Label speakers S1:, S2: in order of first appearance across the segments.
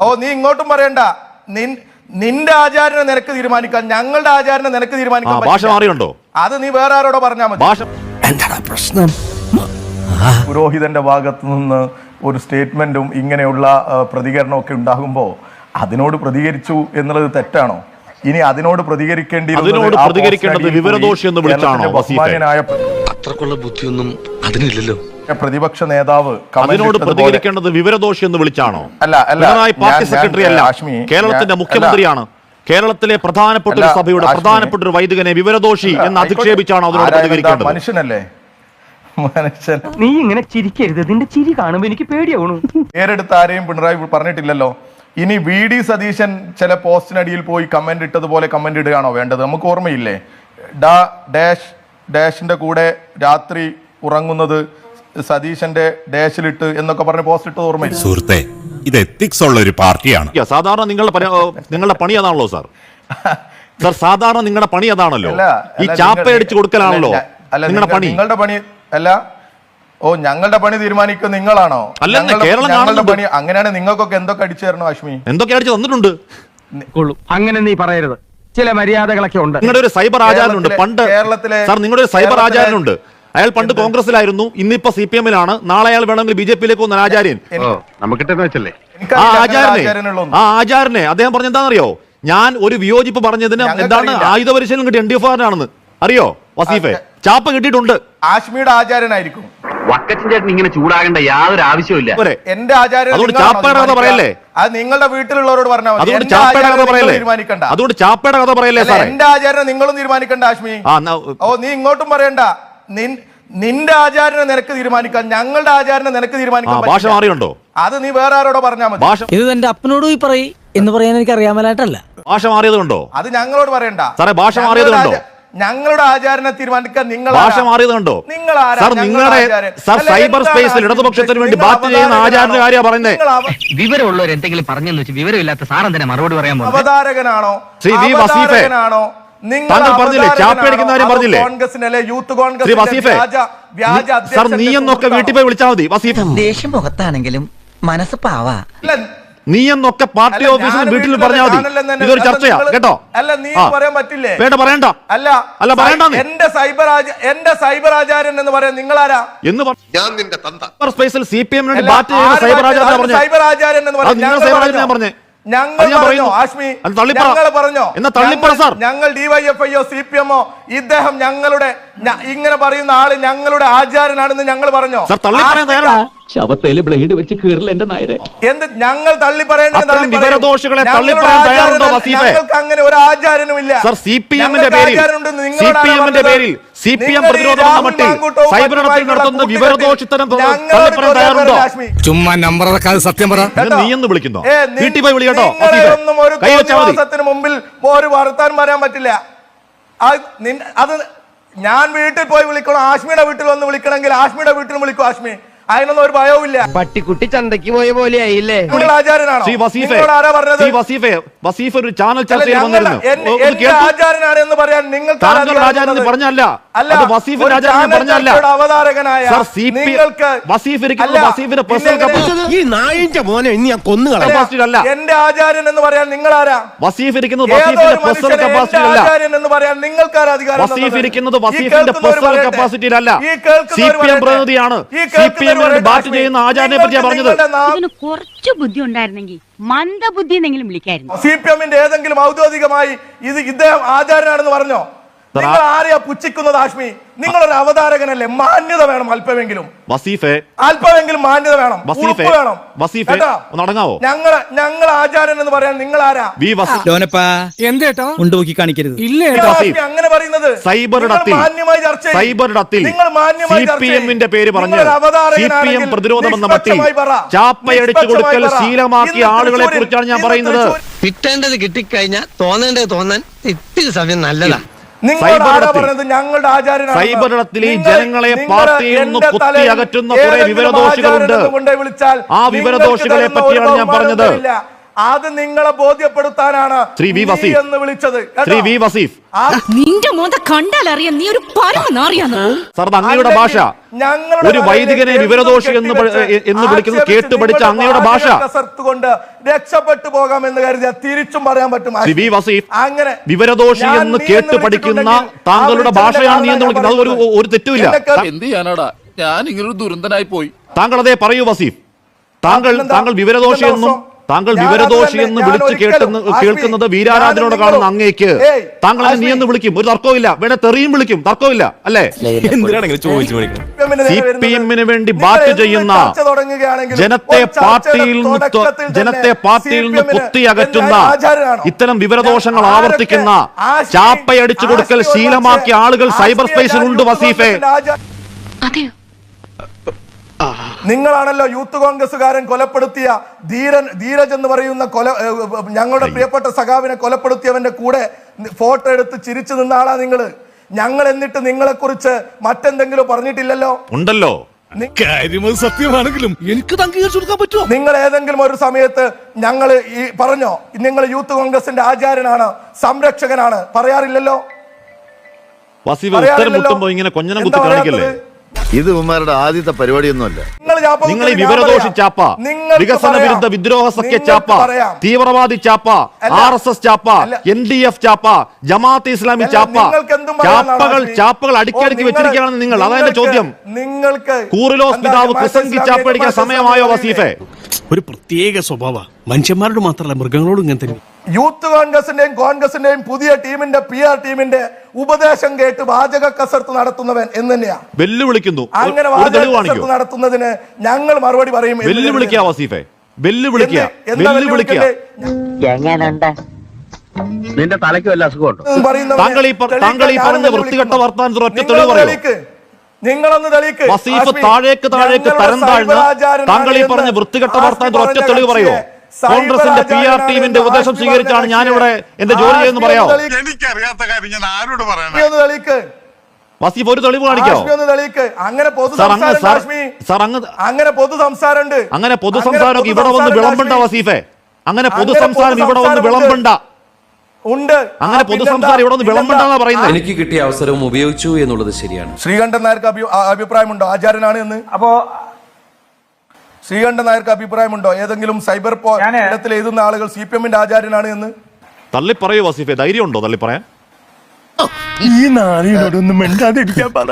S1: ഓ നീ ഇങ്ങോട്ടും പറയണ്ട. നിൻ- നിന്റെ ആചാരനെ നിനക്ക് തീരുമാനിക്കാം ഞങ്ങളുടെ ആചാരനെ നിനക്ക്
S2: തീരുമാനിക്കാം
S1: തീരുമാനിക്കാൻ
S2: ഭാഷ മാറിയുണ്ടോ?
S1: അത് നീ വേറെ ആരോടോ പറഞ്ഞാൽ മതി.
S2: ഭാഷ എന്താണ് പ്രശ്നം?
S1: പുരോഹിതന്റെ ഭാഗത്തു നിന്ന് ഒരു സ്റ്റേറ്റ്മെന്റും ഇങ്ങനെയുള്ള പ്രതികരണം ഒക്കെ ഉണ്ടാകുമ്പോൾ അതിനോട് പ്രതികരിച്ചു എന്നുള്ളത് തെറ്റാണോ? ഇനി അതിനോട് പ്രതികരിക്കേണ്ടി
S2: വിവരദോഷി എന്ന് വിളിച്ചാണോ
S3: അത്രക്കുള്ള ബുദ്ധിയൊന്നും അതിനില്ലല്ലോ.
S1: പ്രതിപക്ഷ നേതാവ്
S2: അതിനോട് പ്രതികരിക്കേണ്ടത് വിവരദോഷി എന്ന് വിളിച്ചാണോ?
S1: അല്ല, അല്ല,
S2: പിണറായി പാർട്ടി സെക്രട്ടറി അല്ല. കേരളത്തിന്റെ മുഖ്യമന്ത്രിയാണ്. കേരളത്തിലെ പ്രധാനപ്പെട്ട ഒരു സഭയുടെ. പ്രധാനപ്പെട്ട ഒരു വൈദികനെ വിവരദോഷി എന്ന്. അധിക്ഷേപിച്ചാണോ അതിനോട് പ്രതികരിക്കേണ്ടത്?
S1: മനുഷ്യനല്ലേ? മനുഷ്യൻ.
S4: നീ ഇങ്ങനെ ചിരിക്കരുത്. നിന്റെ ചിരി കാണുമ്പോ എനിക്ക് പേടിയാവണു.
S1: നേരെടുത്ത് ആരെയും പിണറായി പറഞ്ഞിട്ടില്ലല്ലോ. ഇനി വി ഡി സതീശൻ ചില പോസ്റ്റിനടിയിൽ പോയി കമന്റ് ഇട്ടതുപോലെ കമന്റ് ഇടുകയാണോ വേണ്ടത്? നമുക്ക് ഓർമ്മയില്ലേ? ഡാ ഡാഷ് ഡാഷിന്റെ കൂടെ രാത്രി ഉറങ്ങുന്നത് സതീശന്റെ ഡാഷിലിട്ട് എന്നൊക്കെ പറഞ്ഞ് പോസ്റ്റ് ഇട്ടത് ഓർമ്മയില്ല?
S5: സുഹൃത്തെ ഇത് എത്തിക്സ് ഉള്ള ഒരു പാർട്ടിയാണ്.
S2: സാധാരണ നിങ്ങളുടെ നിങ്ങളുടെ പണി അതാണല്ലോ സാർ. സാർ സാധാരണ നിങ്ങളുടെ പണി അതാണല്ലോ.
S1: അല്ല,
S2: ഈ
S1: അല്ല,
S2: ചാപ്പ
S1: നിങ്ങൾ-
S2: അടിച്ചു കൊടുക്കലാണല്ലോ
S1: അല്ല, അല്ല,
S2: നിങ്ങളുടെ
S1: നിങ്ങൾ-
S2: പണി.
S1: നിങ്ങളുടെ പണി അല്ല ഓ ഞങ്ങളുടെ പണി തീരുമാനിക്കും നിങ്ങളാണോ?
S2: അല്ല
S1: ഞങ്ങളുടെ-
S2: കേരളം
S1: ഞങ്ങളുടെ
S2: കാണുന്നുണ്ട്.
S1: പണി അങ്ങനെയാണ് നിങ്ങൾക്കൊക്കെ എന്തൊക്കെ അടിച്ചു തരണോ അശ്മി
S2: എന്തൊക്കെ അടിച്ചു തന്നിട്ടുണ്ട്?
S4: കൊള്ളും. അങ്ങനെ നീ പറയരുത്. ചില മര്യാദകളൊക്കെ ഉണ്ട്.
S2: നിങ്ങളുടെ ഒരു സൈബർ ആചാരനുണ്ട്
S1: കേരളത്തിലെ-
S2: പണ്ട്
S1: കേരളത്തിലെ-
S2: സാർ നിങ്ങളുടെ ഒരു സൈബർ
S1: കേരളത്തിലെ-
S2: ആചാരനുണ്ട് അയാൾ പണ്ട് കോൺഗ്രസിലായിരുന്നു ഇന്നിപ്പോ സി പി എമ്മിലാണ്. നാളെ അയാൾ വേണമെങ്കിൽ ബി ജെ പിയിലേക്ക് വന്ന ആചാര്യൻ. ആ
S1: ആചാര്യനെ
S2: ആചാരനെ ആ ആചാരനെ അദ്ദേഹം പറഞ്ഞ എന്താണെന്നറിയോ ഞാൻ ഒരു വിയോജിപ്പ് പറഞ്ഞതിന് എന്താണ്. ആയുധ പരിശീലനം കിട്ടിയ എൻ ഡി എഫ് ആറിനാണെന്ന് അറിയോ വസീഫെ? ചാപ്പ കിട്ടിയിട്ടുണ്ട്.
S1: ആശ്മിയുടെ ആചാരനായിരിക്കും.
S6: വക്കച്ചൻ ചേട്ടൻ ഇങ്ങനെ ചൂടാകേണ്ട യാതൊരു ആവശ്യവുമില്ല
S2: പോരെ.
S1: എന്റെ ആചാരം
S2: പറയല്ലേ?
S1: അത് നിങ്ങളുടെ വീട്ടിലുള്ളവരോട് പറഞ്ഞാൽ മതി.
S2: അതുകൊണ്ട്
S1: എന്റെ
S2: ചാപ്പയുടെ കഥ പറയല്ലേ?
S1: തീരുമാനിക്കണ്ട.
S2: അതുകൊണ്ട് ചാപ്പയുടെ കഥ പറയല്ലേ സാറേ?
S1: എന്റെ ആചാരം നിങ്ങളും തീരുമാനിക്കണ്ട ആശ്മി. ഓ നീ ഇങ്ങോട്ടും പറയണ്ട. നിന്റെ ആചാരനെ നിനക്ക് തീരുമാനിക്കാം ഞങ്ങളുടെ ആചാരനെ നിനക്ക്
S2: തീരുമാനിക്കാം
S1: തീരുമാനിക്കാൻ
S2: ഭാഷ മാറിയുണ്ടോ
S1: അത് നീ വേറെ ആരോടോ പറഞ്ഞാൽ മതി.
S2: ഭാഷ
S7: ഇത് എന്റെ അപ്പനോട് പോയി പറയും എന്ന് പറയാൻ എനിക്ക് അറിയാമലായിട്ടല്ല.
S2: ഭാഷ മാറിയതുണ്ടോ
S1: അത് ഞങ്ങളോട് പറയണ്ട.
S2: സാറേ, ഭാഷ
S1: മാറിയതുണ്ടോ
S2: മാറിയത്
S1: ഞങ്ങളുടെ ആചാരനെ തീരുമാനിക്കാൻ നിങ്ങൾ
S2: ഭാഷ
S1: മാറിയതുണ്ടോ
S2: മാറിയത്
S1: നിങ്ങൾ ആരാ?
S2: സാർ നിങ്ങളുടെ. സാർ സൈബർ സ്പേസിൽ ഇടതുപക്ഷത്തിന് വേണ്ടി
S1: ബാത്ത്
S2: ബാറ്റ് ചെയ്യുന്ന? ആചാരന്റെ കാര്യം പറയുന്നത്
S6: വിവരമുള്ളവർ എന്തെങ്കിലും പറഞ്ഞെന്ന് വെച്ച് വിവരമില്ലാത്ത സാർ എന്തിനാ മറുപടി പറയാൻ
S1: അവതാരകനാണോ?
S2: ശ്രീ വി. വസീഫെ,
S1: അവതാരകനാണോ? നിങ്ങൾ
S2: താങ്കൾ പറഞ്ഞില്ലേ, കാര്യം ശ്രീ വസീഫെ
S1: വ്യാജ- വ്യാജ
S2: സാർ
S1: അധ്യക്ഷന്റെ
S2: നീ എന്നൊക്കെ വീട്ടിൽ പോയി വിളിച്ചാൽ മതി വസീഫ്.
S8: ദേഷ്യം മുഖത്താണെങ്കിലും മനസ്സ് പാവാ.
S1: അല്ല,
S2: നീ എന്നൊക്കെ പാർട്ടി ഓഫീസിൽ വീട്ടിൽ പറഞ്ഞാൽ മതി. ഇതൊരു ചർച്ചയാ കേട്ടോ?
S1: അല്ല, നീ പറയാൻ പറ്റില്ലേ?
S2: വേണ്ട പറയണ്ട.
S1: അല്ല
S2: അല്ല പറയണ്ട
S1: എന്റെ സൈബർ എന്റെ സൈബർ ആചാര്യൻ എന്ന് പറയാൻ നിങ്ങളാരാ?
S2: എന്ന് പറ-
S3: ഞാൻ നിന്റെ തന്ത.
S2: സൈബർ
S1: ആര് ആചാര്യൻ എന്ന് പറഞ്ഞു?
S2: നിങ്ങൾ സൈബർ? ആചാര്യൻ പറഞ്ഞേ?
S1: ഞങ്ങൾ പറഞ്ഞു. ആഷ്മി
S2: അത് തള്ളിപ്പറ.
S1: ഞങ്ങൾ പറഞ്ഞോ ഞങ്ങൾ-
S2: സാർ.
S1: സി പി എമ്മോ ഇദ്ദേഹം ഞങ്ങളുടെ ഇങ്ങനെ പറയുന്ന ആൾ ഞങ്ങളുടെ ആചാരനാണെന്ന് ഞങ്ങൾ പറഞ്ഞോ
S6: ശവത്തേൽ ബ്ലേഡ് വെച്ച് കീറില്ല എന്റെ നായരെ
S1: എന്ത് ഞങ്ങൾ തള്ളി പറയേണ്ടത്? ഞങ്ങൾക്ക് അങ്ങനെ ഒരു ആചാരനും ഇല്ല
S2: സി പി എമ്മിന്റെ പേരിൽ സി പി എം
S1: പ്രതിരോധ ഈ
S2: പ്രതിരോധം എന്ന
S1: രാഹുൽ
S2: മട്ടിൽ സൈബർ ഇടത്തിൽ നടത്തുന്ന വിവരദോഷിത്തരം
S1: ഞങ്ങളോട്
S2: തയ്യാറുണ്ടോ?
S5: ചുമ്മാ നമ്പർ സത്യം പറ.
S2: നീ എന്ന് വിളിക്കുന്നു. വീട്ടിൽ പോയി വിളിക്കട്ടോ
S1: നിങ്ങളെ ഒരു
S2: കൈ വെച്ചാൽ മതി.
S1: മുമ്പിൽ ഒരു വർത്താൻ പറയാൻ പറ്റില്ല. അത് നിൻ- അത് ഞാൻ വീട്ടിൽ പോയി വിളിക്കണം ആഷ്മിയുടെ വീട്ടിൽ വന്ന് വിളിക്കണമെങ്കിൽ ആഷ്മിയുടെ വീട്ടിൽ വിളിക്കും ആഷ്മി അതിനൊന്നും ഒരു ഭയവും ഇല്ല.
S4: പട്ടിക്കുട്ടി ചന്തയ്ക്ക് പോയ പോലെ ആയില്ലേ?
S1: നിങ്ങൾ ആചാരനാണോ
S2: ശ്രീ വസീഫെ
S1: നിങ്ങളോട് ആരാ പറഞ്ഞത്?
S2: ശ്രീ വസീഫെ വസീഫ് ഒരു ചാനൽ
S1: അല്ല,
S2: ചർച്ചയിൽ
S1: ഞങ്ങളുടെ-
S2: വന്നിരുന്നു.
S1: എൻ-
S2: ഒന്ന്
S1: എന്റെ
S2: കേൾക്കൂ.
S1: ആചാരനാണ് എന്ന് പറയാൻ നിങ്ങൾക്ക്
S2: താങ്കളുടെ ആചാരം പറഞ്ഞല്ല. അത് വസീഫിന്റെ പറഞ്ഞല്ല.
S1: അവതാരകനായ
S2: സർ സി പി
S1: നിങ്ങൾക്ക്
S2: വസീഫ് ഇരിക്കുന്നത്
S1: അല്ല,
S2: വസീഫിന്റെ
S1: പിന്നെ എങ്ങനെ-
S5: ഈ നായിന്റെ മോനെ ഇനി ഞാൻ കൊന്നുകളാം
S2: capacity അല്ല.
S1: എന്റെ ആചാര്യൻ എന്ന് പറയാൻ നിങ്ങൾ ആരാ
S2: വസീഫ് ഇരിക്കുന്നത് വസീഫിന്റെ പേഴ്സണൽ കപ്പാസിറ്റി അല്ല. വസീഫ് ഇരിക്കുന്നത് വസീഫിന്റെ പേഴ്സണൽ
S1: പറയട്ടെ.
S2: കപ്പാസിറ്റിയിലല്ല
S1: ഈ
S2: സി
S1: കേൾക്കുന്നവർ
S2: പി എം പ്രതിനിധിയാണ്. സി പി
S1: കേൾക്കുന്നവർ
S2: എമ്മിന് ബാറ്റ് ചെയ്യുന്ന ആചാരനെ പറ്റിയാ പറഞ്ഞത്?
S9: ഇതിന് കുറച്ച് ബുദ്ധി ഉണ്ടായിരുന്നെങ്കിൽ മന്ദബുദ്ധി എന്നെങ്കിലും വിളിക്കായിരുന്നു
S1: സി പി എമ്മിന്റെ ഏതെങ്കിലും ഔദ്യോഗികമായി ഇത് ഇദ്ദേഹം ആചാരനാണെന്ന് പറഞ്ഞോ? നിങ്ങൾ ആരെയാ പുച്ഛിക്കുന്നത് നിങ്ങൾ നിങ്ങളൊരു അവതാരകനല്ലേ? മാന്യത വേണം അല്പമെങ്കിലും.
S2: വസീഫെ.
S1: അല്പമെങ്കിലും മാന്യത വേണം.
S2: വസീഫെ.
S1: വേണം.
S2: വസീഫെ ഒന്ന് അടങ്ങാവോ?
S1: ഞങ്ങൾ ഞങ്ങൾ ആചാരൻ എന്ന് പറയാൻ നിങ്ങൾ ആരാ
S2: വി വസീഫ്
S7: ലോനപ്പാ എന്തേട്ടോ ഉണ്ടുപോക്കി കാണിക്കരുത്.
S1: ഇല്ല അങ്ങനെ പറയുന്നത്.
S2: സൈബർ ഇടത്തിൽ
S1: മാന്യമായി ചർച്ച.
S2: സൈബർ ഇടത്തിൽ
S1: നിങ്ങൾ മാന്യമായി
S2: സി
S1: ചർച്ച
S2: പി. എമ്മിന്റെ പേര് പറഞ്ഞു സി പി എം പ്രതിരോധം എന്ന മട്ടിൽ ചാപ്പയടിച്ചു കൊടുക്കൽ ശീലമാക്കിയ ആളുകളെ കുറിച്ചാണ് ഞാൻ പറയുന്നത്.
S8: കിട്ടേണ്ടത് കിട്ടിക്കഴിഞ്ഞാൽ തോന്നേണ്ടത് തോന്നാൻ ഇത്തിരി സമയം നല്ലതാ.
S1: നിങ്ങൾ-
S2: ജനങ്ങളെ പാർട്ടിയിൽ നിന്ന് കുത്തി അകറ്റുന്ന കുറെ വിവരദോഷികളുണ്ട്. ആ വിവരദോഷികളെ പറ്റിയാണ് ഞാൻ പറഞ്ഞത്.
S1: അത് നിങ്ങളെ ബോധ്യപ്പെടുത്താനാണ്
S2: ശ്രീ വി വസീഫ്.
S1: എന്ന് വിളിച്ചത്. കേട്ടോ?
S2: ശ്രീ വി വസീഫ്.
S1: ആ
S9: നിന്റെ മോന്ത കണ്ടാലറിയാം നീ ഒരു പരമനാറിയാന്ന്
S2: സാർ അത് അങ്ങയുടെ ഭാഷ.
S1: ഞങ്ങളുടെ
S2: ഒരു വൈദികനെ വിവരദോഷി എന്ന് എന്ന് വിളിക്കുന്നത് കേട്ട് പഠിച്ച അങ്ങയുടെ ഭാഷ.
S1: കൊണ്ട് രക്ഷപ്പെട്ടു പോകാം എന്ന് കരുതിയ തിരിച്ചും പറയാൻ പറ്റും.
S2: വി വസീഫ്.
S1: അങ്ങനെ
S2: വിവരദോഷി എന്ന് കേട്ട് പഠിക്കുന്ന താങ്കളുടെ ഭാഷയാണ് നീ എന്ന് വിളിക്കുന്നത്. അത് ഒരു ഒരു തെറ്റുമില്ല.
S10: എന്ത് ചെയ്യാനാടാ? ഞാൻ ഇങ്ങനൊരു ദുരന്തനായി പോയി.
S2: താങ്കൾ അതേ പറയൂ വസീഫ്. താങ്കൾ താങ്കൾ വിവരദോഷി എന്നും? താങ്കൾ വിവരദോഷി എന്ന് വിളിച്ച് കേട്ടെന്ന് കേൾക്കുന്നത്
S1: വീരാരാധനോട്
S2: കാണുന്ന അങ്ങേക്ക്.
S1: താങ്കളെ
S2: താങ്കൾ നീ എന്ന് വിളിക്കും. ഒരു തർക്കമില്ല വേണേ തെറിയും വിളിക്കും. തർക്കമില്ല അല്ലേ? സി പി എമ്മിന് വേണ്ടി ബാറ്റ് ചെയ്യുന്ന ജനത്തെ പാർട്ടിയിൽ നിന്ന് ജനത്തെ പാർട്ടിയിൽ നിന്ന് കുത്തി അകറ്റുന്ന? ഇത്തരം വിവരദോഷങ്ങൾ ആവർത്തിക്കുന്ന ചാപ്പയടിച്ചു കൊടുക്കൽ ശീലമാക്കിയ ആളുകൾ സൈബർ സ്പേസിൽ ഉണ്ട് വസീഫെ.
S9: അതെയോ?
S1: നിങ്ങളാണല്ലോ യൂത്ത് കോൺഗ്രസ്സുകാരൻ കൊലപ്പെടുത്തിയ ധീരൻ ധീരജ് എന്ന് പറയുന്ന കൊല ഞങ്ങളുടെ പ്രിയപ്പെട്ട സഖാവിനെ കൊലപ്പെടുത്തിയവന്റെ കൂടെ ഫോട്ടോ എടുത്ത് ചിരിച്ചു നിന്ന ആളാ നിങ്ങൾ ഞങ്ങൾ എന്നിട്ട് നിങ്ങളെ കുറിച്ച് മറ്റെന്തെങ്കിലും പറഞ്ഞിട്ടില്ലല്ലോ?
S2: ഉണ്ടല്ലോ.
S5: സത്യമാണെങ്കിലും എനിക്ക് അംഗീകരിച്ചു കൊടുക്കാൻ പറ്റുമോ?
S1: നിങ്ങൾ ഏതെങ്കിലും ഒരു സമയത്ത് ഞങ്ങൾ ഈ പറഞ്ഞോ നിങ്ങൾ യൂത്ത് കോൺഗ്രസിന്റെ ആചാര്യനാണ് സംരക്ഷകനാണ് പറയാറില്ലല്ലോ?
S2: ഇങ്ങനെ കൊഞ്ഞനം കുത്തി കാണിക്കല്ലേ?
S3: ഇത് ഉമ്മാരുടെ ആദ്യത്തെ പരിപാടിയൊന്നുമല്ല.
S1: നിങ്ങൾ
S2: നിങ്ങൾ ഈ വിവരദോഷി. ചാപ്പ വികസന വിരുദ്ധ വിദ്രോഹ സഖ്യ ചാപ്പ തീവ്രവാദി ചാപ്പ. ആർ എസ് എസ് ചാപ്പ എൻ ഡി എഫ് ചാപ്പ ജമാഅത്ത് ഇസ്ലാമി ചാപ്പ. ചാപ്പകൾ ചാപ്പകൾ
S1: ഓ,
S2: അടുക്കി
S1: നിങ്ങൾ-
S2: വെച്ചിരിക്കുകയാണെന്ന് നിങ്ങൾ. അതാ എന്റെ ചോദ്യം.
S1: നിങ്ങൾക്ക്
S2: കൂറിലോസ് പിതാവ് പ്രസംഗി
S1: ചാപ്പ
S2: ചാപ്പടിക്കാൻ സമയമായോ വസീഫെ?
S5: ഒരു പ്രത്യേക സ്വഭാവ. മനുഷ്യന്മാരോട് മാത്രമല്ല മൃഗങ്ങളോടും ഇങ്ങനെ തന്നെ.
S1: യൂത്ത് കോൺഗ്രസിന്റെയും കോൺഗ്രസിന്റെയും പുതിയ ടീമിന്റെ പി ആർ ടീമിന്റെ ഉപദേശം കേട്ട് വാചക കസർത്ത് നടത്തുന്നവൻ എന്ന് തന്നെയാ.
S2: വെല്ലുവിളിക്കുന്നു.
S1: അങ്ങനെ വാചക കസർത്ത് നടത്തുന്നതിന് ഞങ്ങൾ മറുപടി പറയും എന്ന്
S2: വെല്ലുവിളിക്കുക വസീഫെ. വെല്ലുവിളിക്കുക.
S1: എന്ത്- എന്താ
S2: വെല്ലുവിളിക്കുക.
S1: വെല്ലുവിളിക്കണ്ടേ?
S4: നിന്റെ തലയ്ക്ക് വല്ല അസുഖമുണ്ടോ?
S1: എന്ന് പറയുന്നവനെ
S2: താങ്കൾ ഈ പ-
S1: തെളിയിക്കാൻ
S2: താങ്കൾ ഈ
S1: ഞാനും
S2: പറഞ്ഞ
S1: വെല്ലുവിളിക്കുന്നു.
S2: വൃത്തികെട്ട വർത്താനത്തിന് ഒറ്റ
S1: നിങ്ങളൊന്ന്
S2: തെളിവ് പറയോ?
S1: തെളിയിക്ക്. നിങ്ങളൊന്ന് തെളിയിക്ക്.
S2: വസീഫ് താഴേക്ക് താഴേക്ക് തരം താഴ്ന്ന് താങ്കൾ ഈ പറഞ്ഞ വൃത്തികെട്ട
S1: ആശ്മി
S2: ഒറ്റ തെളിവ് പറയോ.
S1: കക്ഷിയെ
S2: കോൺഗ്രസിന്റെ പി ആർ ടീമിന്റെ ഉപദേശം സ്വീകരിച്ചാണ് ഞാനിവിടെ എന്റെ ജോലി ചെയ്യുന്നു
S1: പറയാം
S2: പറയാമോ?
S3: എനിക്കറിയാത്ത കാര്യം ഞാൻ ആരോട് പറയണം?
S2: വസീഫ് ഒരു തെളിവ് കാണിക്കോ?
S1: അങ്ങനെ പൊതു സംസാരം
S2: സാർ
S1: ആശ്മി
S2: സാർ അങ്ങ്
S1: അങ്ങനെ പൊതു സംസാരമുണ്ട്.
S2: അങ്ങനെ പൊതു സംസാരം ഇവിടെ വന്ന് വിളമ്പണ്ട വസീഫെ. അങ്ങനെ പൊതു സംസാരം ഇവിടെ വന്ന് വിളമ്പണ്ട.
S1: ഉണ്ട്.
S2: അങ്ങനെ
S1: ആ,
S2: പൊതു സംസാരം ഇവിടെ? വിളമ്പണ്ടെന്നാ പറയുന്നത്
S11: എനിക്ക് കിട്ടിയ അവസരവും ഉപയോഗിച്ചു എന്നുള്ളത് ശരിയാണ്.
S1: ശ്രീകണ്ഠൻ നായർക്ക് അഭിപ്രായമുണ്ടോ? ആചാര്യനാണ് എന്ന്?
S4: അപ്പോ
S1: ശ്രീകണ്ഠൻ നായർക്ക് അഭിപ്രായമുണ്ടോ? ഏതെങ്കിലും സൈബർ ഇടത്തിൽ എഴുതുന്ന ആളുകൾ സി പി എമ്മിന്റെ ആചാര്യനാണ് എന്ന്?
S2: തള്ളി പറയൂ വസീഫെ. ധൈര്യമുണ്ടോ തള്ളി പറയാൻ
S5: ഈ നാളിനോടൊന്നും മിണ്ടാതിരിക്കാൻ പറ.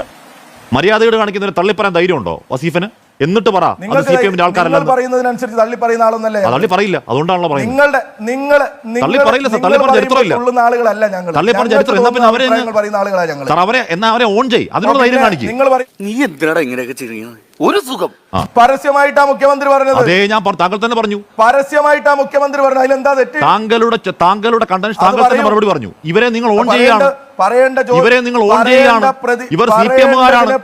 S2: മര്യാദയോട് കാണിക്കുന്നതിന് തള്ളിപ്പറയാൻ ധൈര്യമുണ്ടോ ധൈര്യം ഉണ്ടോ വസീഫിന്? എന്നിട്ട് പറ അത്
S1: നിങ്ങൾക്ക്
S2: സി പി എമ്മിന്റെ ആൾക്കാരല്ല
S1: പറയുന്നതിനനുസരിച്ച് തള്ളി പറയുന്ന ആളൊന്നല്ലേ
S2: അത് തള്ളി പറയില്ല അതുകൊണ്ടാണല്ലോ പറയുന്നത്.
S1: നിങ്ങളുടെ നിങ്ങൾ
S2: തള്ളി പറയില്ല സർ, തള്ളി പറഞ്ഞ ചരിത്രമില്ല.
S1: ആളുകളല്ല ഞങ്ങൾ
S2: തള്ളി പറഞ്ഞ ചരിത്രം. എന്നാ പിന്നെ അവരെ
S1: പറയുന്ന ആളുകളാണ് ഞങ്ങൾ
S2: സാർ അവരെ എന്നാ അവരെ ഓൺ ചെയ് ധൈര്യം കാണിക്കും.
S1: നിങ്ങൾ
S10: നീ എന്തിനാടാ ഇങ്ങനെയൊക്കെ ചെയ്യുന്നത്? ഒരു സുഖം.
S1: പരസ്യമായിട്ടാ മുഖ്യമന്ത്രി പറഞ്ഞത്.
S2: അതേ ഞാൻ താങ്കൾ തന്നെ പറഞ്ഞു.
S1: പരസ്യമായിട്ടാ മുഖ്യമന്ത്രി അതിലെന്താ തെറ്റ്?
S2: താങ്കളുടെ താങ്കളുടെ താങ്കൾ തന്നെ മറുപടി പറഞ്ഞു. ഇവരെ നിങ്ങൾ ഓൺ ചെയ്യുകയാണ്
S1: പറയേണ്ട
S2: ഇവരെ നിങ്ങൾ ഇവർ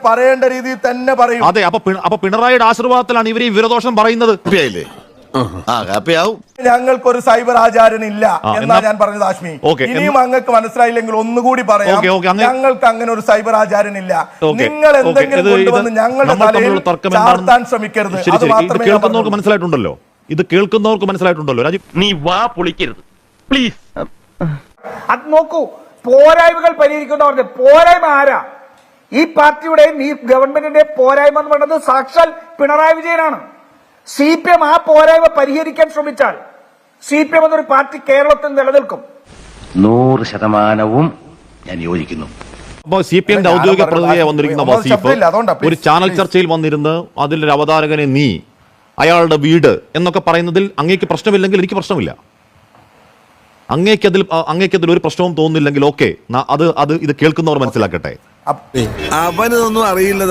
S1: പറയേണ്ട രീതിയിൽ തന്നെ പറയും.
S2: അതെ അപ്പൊ പിണറായിയുടെ ആശീർവാദത്തിലാണ് ഇവർ ഈ വിവരദോഷം പറയുന്നത്.
S1: ഞങ്ങൾക്കൊരു സൈബർ ആചാരൻ ഇല്ല എന്നാ ഞാൻ പറഞ്ഞത് ആശ്മി. ഇനിയും അങ്ങക്ക് മനസ്സിലായില്ലെങ്കിൽ ഒന്നുകൂടി പറയാം. ഞങ്ങൾക്ക് അങ്ങനെ ഒരു സൈബർ ആചാരൻ ഇല്ല നിങ്ങൾ എന്തെങ്കിലും കൊണ്ടുവന്ന് ഞങ്ങളുടെ തലയിൽ ചാർത്താൻ ശ്രമിക്കരുത്. അത് മാത്രമേ
S2: കേൾക്കുന്നവർക്ക് മനസ്സിലായിട്ടുണ്ടല്ലോ. ഇത് കേൾക്കുന്നവർക്ക് മനസ്സിലായിട്ടുണ്ടല്ലോ. രാജീവ്
S4: നീ വാ പൊളിക്കരുത്. പ്ലീസ് അത് നോക്കൂ. പോരായ്മകൾ പരിഹരിക്കുന്ന പറഞ്ഞത് പോരായ്മ ആരാ? ഈ പാർട്ടിയുടെയും ഈ ഗവൺമെന്റിന്റെയും പോരായ്മ എന്ന് പറയുന്നത് സാക്ഷാൽ പിണറായി വിജയനാണ്. സി പി എം ആ പോരായ്മ പരിഹരിക്കാൻ ശ്രമിച്ചാൽ സി പി എം എന്നൊരു പാർട്ടി കേരളത്തിൽ നിലനിൽക്കും.
S6: നൂറ് ശതമാനവും ഞാൻ യോജിക്കുന്നു.
S2: അപ്പൊ സി പി എമ്മിന്റെ ഔദ്യോഗിക പ്രതിനിധിയായി വന്നിരിക്കുന്ന വസീഫ് ഒരു ചാനൽ. ചർച്ചയിൽ വന്നിരുന്ന് അതിലൊരു അവതാരകനെ നീ അയാളുടെ വീട് എന്നൊക്കെ പറയുന്നതിൽ അങ്ങേക്ക് പ്രശ്നമില്ലെങ്കിൽ എനിക്ക് പ്രശ്നമില്ല. അങ്ങേക്ക് അതിൽ അങ്ങേക്ക് അതിൽ ഒരു പ്രശ്നവും തോന്നുന്നില്ലെങ്കിൽ ഓക്കെ. അത് അത് ഇത് കേൾക്കുന്നവർ മനസ്സിലാക്കട്ടെ.
S5: അവനൊന്നും അറിയില്ല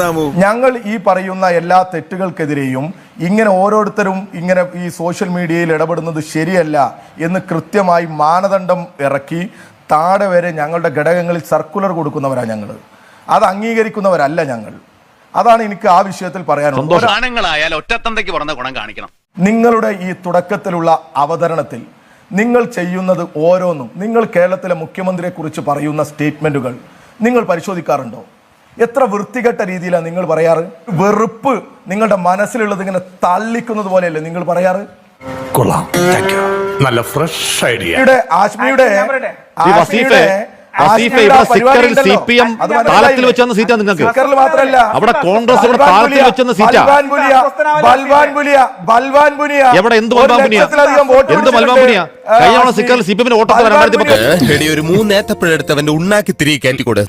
S1: ഞങ്ങൾ ഈ പറയുന്ന എല്ലാ തെറ്റുകൾക്കെതിരെയും ഇങ്ങനെ ഓരോരുത്തരും ഇങ്ങനെ ഈ സോഷ്യൽ മീഡിയയിൽ ഇടപെടുന്നത് ശരിയല്ല എന്ന് കൃത്യമായി മാനദണ്ഡം ഇറക്കി താഴെ വരെ ഞങ്ങളുടെ ഘടകങ്ങളിൽ സർക്കുലർ കൊടുക്കുന്നവരാണ് ഞങ്ങൾ അത് അംഗീകരിക്കുന്നവരല്ല ഞങ്ങൾ. അതാണ് എനിക്ക് ആ വിഷയത്തിൽ പറയാനുള്ളത്.
S3: ഒറ്റത്തന്തയ്ക്ക് പറഞ്ഞ ഗുണം കാണിക്കണം.
S1: നിങ്ങളുടെ ഈ തുടക്കത്തിലുള്ള അവതരണത്തിൽ നിങ്ങൾ ചെയ്യുന്നത് ഓരോന്നും നിങ്ങൾ കേരളത്തിലെ മുഖ്യമന്ത്രിയെക്കുറിച്ച് പറയുന്ന സ്റ്റേറ്റ്മെന്റുകൾ നിങ്ങൾ പരിശോധിക്കാറുണ്ടോ? എത്ര വൃത്തികെട്ട രീതിയിലാണ് നിങ്ങൾ പറയാറ്? വെറുപ്പ് നിങ്ങളുടെ മനസ്സിലുള്ളത് ഇങ്ങനെ തള്ളിക്കുന്നത് പോലെയല്ലേ നിങ്ങൾ പറയാറ്?
S5: കൊള്ളാം. നല്ല ഫ്രഷ് ഐഡിയ
S1: ആശ്മിയുടെ ആശ്മിയുടെ
S2: സി പി എം താലത്തിൽ വെച്ചെന്ന സീറ്റാ നിങ്ങൾക്ക്? അവിടെ കോൺഗ്രസ് ഇവിടെ താഴത്തിൽ വെച്ചെന്ന സീറ്റാ. എവിടെ? എന്ത്
S1: ഒരു
S2: ബൽവാൻ
S1: പുനിയ
S2: എന്ത് ബൽവാൻ
S1: പുനിയ
S2: ബുനിയ കഴിഞ്ഞ തവണ
S1: ആശ്മി.
S2: സിക്കറിൽ സി പി എമ്മിന് വോട്ടെടുത്ത
S1: ബൽവാൻ
S2: രണ്ടായിരത്തി പത്ത്
S5: ഒരു മൂന്നേത്തപ്പഴെടുത്ത് ഉണ്ണാക്കി തിരികെ കയറ്റിക്കൂടെ?